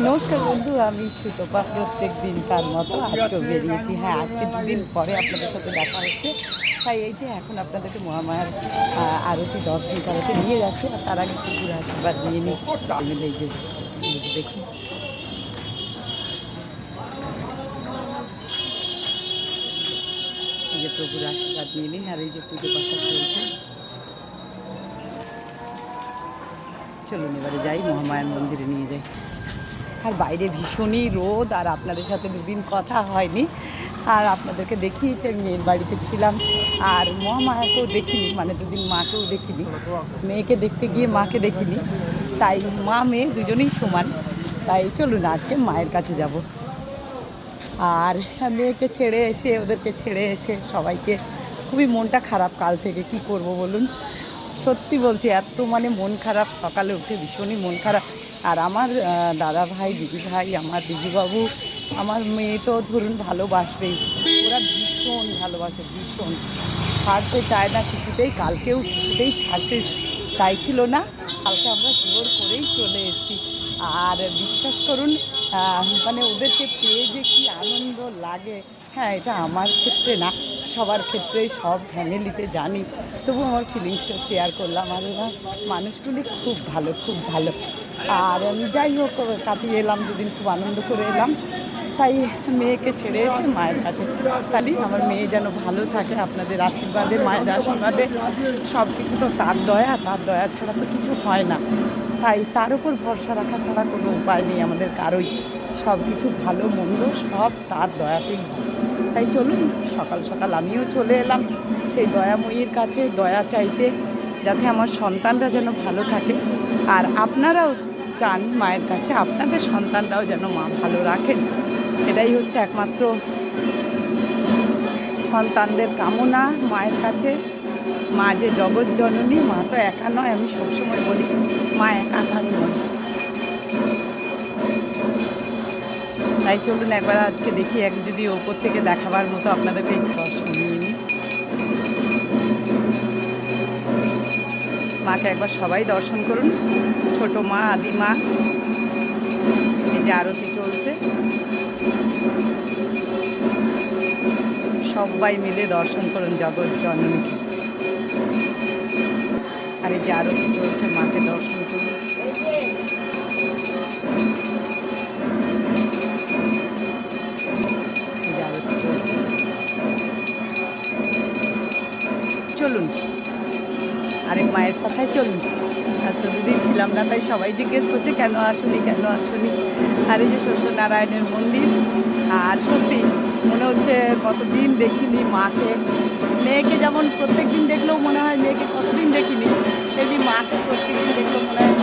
নমস্কার বন্ধু, আমি সুতপা। প্রত্যেক দিন তার মতো আজকেও বেরিয়েছি। হ্যাঁ আজকে দুদিন পরে আপনাদের সাথে দেখা হচ্ছে। তাই এই যে এখন আপনাদেরকে মহামায়ার আরতি দর্শন করাতে নিয়ে যাচ্ছে, আর তার আগে কুকুর আশীর্বাদ নিয়ে নিই। এই যে দেখুন। যে প্রভুর আশীর্বাদ নিয়ে নিন আর এই যে পুজো পাশা চলছে। চলুন, এবারে যাই মহামায়ার মন্দিরে নিয়ে যাই। আর বাইরে ভীষণই রোদ আর আপনাদের সাথে দুদিন কথা হয়নি। আর আপনাদেরকে দেখিয়েছি, আমি মেয়ের বাড়িতে ছিলাম। আর মহামায়াকেও দেখিনি মানে দুদিন মাকেও দেখিনি। মেয়েকে দেখতে গিয়ে মাকে দেখিনি। তাই মা, মেয়ে দুজনেই সমান। তাই চলুন, আজকে মায়ের কাছে যাব। আর মেয়েকে ছেড়ে এসে, ওদেরকে ছেড়ে এসে সবাইকে খুবই মনটা খারাপ কাল থেকে। কি করব বলুন? সত্যি বলছি, এত মানে মন খারাপ, সকালে উঠে ভীষণই মন খারাপ। আর আমার দাদা ভাই দিদি ভাই আমার দিদিবাবু, আমার মেয়ে তো ধরুন ভালোবাসবেই। ওরা ভীষণ ভালোবাসে, ভীষণ। ছাড়তে চায় না কিছুতেই, কালকেও কিছুতেই ছাড়তে চাইছিল না। কালকে আমরা জোর করেই চলে এসেছি। আর বিশ্বাস করুন মানে ওদেরকে পেয়ে যে কি আনন্দ লাগে হ্যাঁ এটা আমার ক্ষেত্রে না, সবার ক্ষেত্রেই সব ফ্যামিলিতে জানি। তবু আমার ফিলিংসটা শেয়ার করলাম। আর ওরা মানুষগুলি খুব ভালো খুব ভালো। আর আমি যাই হোক, কাটিয়ে এলাম, দুদিন খুব আনন্দ করে এলাম। তাই মেয়েকে ছেড়ে এসে মায়ের কাছে তাহলে আমার মেয়ে যেন ভালো থাকে, আপনাদের আশীর্বাদে, মায়ের আশীর্বাদে। সব কিছু তো তার দয়া তার দয়া ছাড়া তো কিছু হয় না। তাই তার উপর ভরসা রাখা ছাড়া কোনো উপায় নেই আমাদের কারোই। সব কিছু ভালো, মন্দ, সব তার দয়াতেই। তাই চলুন, সকাল সকাল আমিও চলে এলাম সেই দয়াময়ীর কাছে, দয়া চাইতে, যাতে আমার সন্তানরা যেন ভালো থাকে। আর আপনারাও চান মায়ের কাছে, আপনাদের সন্তানরাও যেন মা ভালো রাখেন। এটাই হচ্ছে একমাত্র সন্তানদের কামনা মায়ের কাছে। মা যে জগৎ জননী, মা তো একা নয়, আমি সবসময় বলি, মা একা কাজ নয়। তাই চলুন একবার আজকে দেখি, এক যদি ওপর থেকে দেখাবার মতো আপনাদেরকে একটু দর্শন নিয়ে নিই। মাকে একবার সবাই দর্শন করুন। ছোট মা, আদি মা। এই যে আরতি চলছে। সবাই মিলে দর্শন করুন জগৎ জননীকে আর এই যে আরতি চলছে, মাকে দর্শন করুন। চলুন। আরেক মায়ের সাথে চলুন। আর দুদিন ছিলাম না, তাই সবাই জিজ্ঞেস করছে, কেন আসুনি কেন আসুনি? আর এই যে সত্যনারায়ণের মন্দির, আর সত্যি মনে হচ্ছে কতদিন দেখিনি মাকে। মেয়েকে যেমন প্রত্যেক দিন দেখলেও মনে হয়, মেয়েকে কতদিন দেখিনি, তেমনি মাকে প্রত্যেক দিন দেখলেও মনে হয়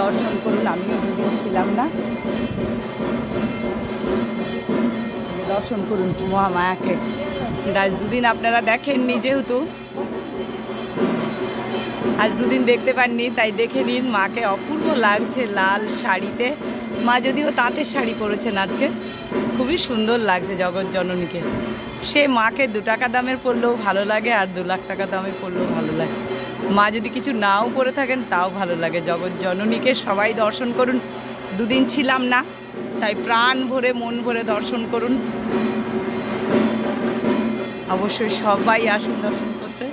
দর্শন করুন, আমিও দুদিন ছিলাম না। দর্শন করুন মহামায়াকে আজ দুদিন আপনারা দেখেননি যেহেতু। আজ দুদিন দেখতে পাননি, তাই দেখে নিন মাকে। অপূর্ব লাগছে লাল শাড়িতে। মা যদিও তাঁতের শাড়ি পরেছেন আজকে। খুবই সুন্দর লাগছে জগৎ জননীকে। সে মাকে দু টাকা দামের পরলেও ভালো লাগে আর দু লাখ টাকা দামের পরলেও ভালো লাগে। মা যদি কিছু নাও পরে থাকেন তাও ভালো লাগে। জগৎ জননীকে সবাই দর্শন করুন। দুদিন ছিলাম না তাই প্রাণ ভরে মন ভরে দর্শন করুন। অবশ্যই সবাই আসুন দর্শন করতে।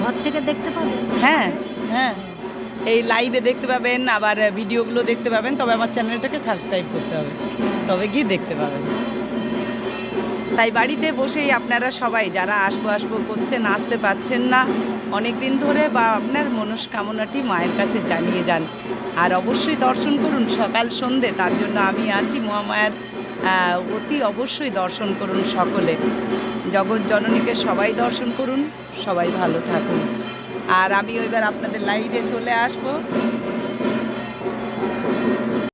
ঘর থেকে দেখতে পাবে হ্যাঁ হ্যাঁ। এই লাইভে দেখতে পাবেন আবার ভিডিওগুলো দেখতে পাবেন তবে আমার চ্যানেলটাকে সাবস্ক্রাইব করতে হবে। তবে গিয়ে দেখতে পাবেন। তাই বাড়িতে বসেই আপনারা সবাই যারা আসব আসব করছেন, আসতে পাচ্ছেন না অনেক দিন ধরে বা আপনার মনস্কামনাটি মায়ের কাছে জানিয়ে যান। আর অবশ্যই দর্শন করুন সকাল সন্ধে, তার জন্য আমি আছি মহামায়ার অতি অবশ্যই দর্শন করুন সকলে। জগৎ জননীকে সবাই দর্শন করুন, সবাই ভালো থাকুন। আর আমি এবার আপনাদের লাইভে চলে আসব।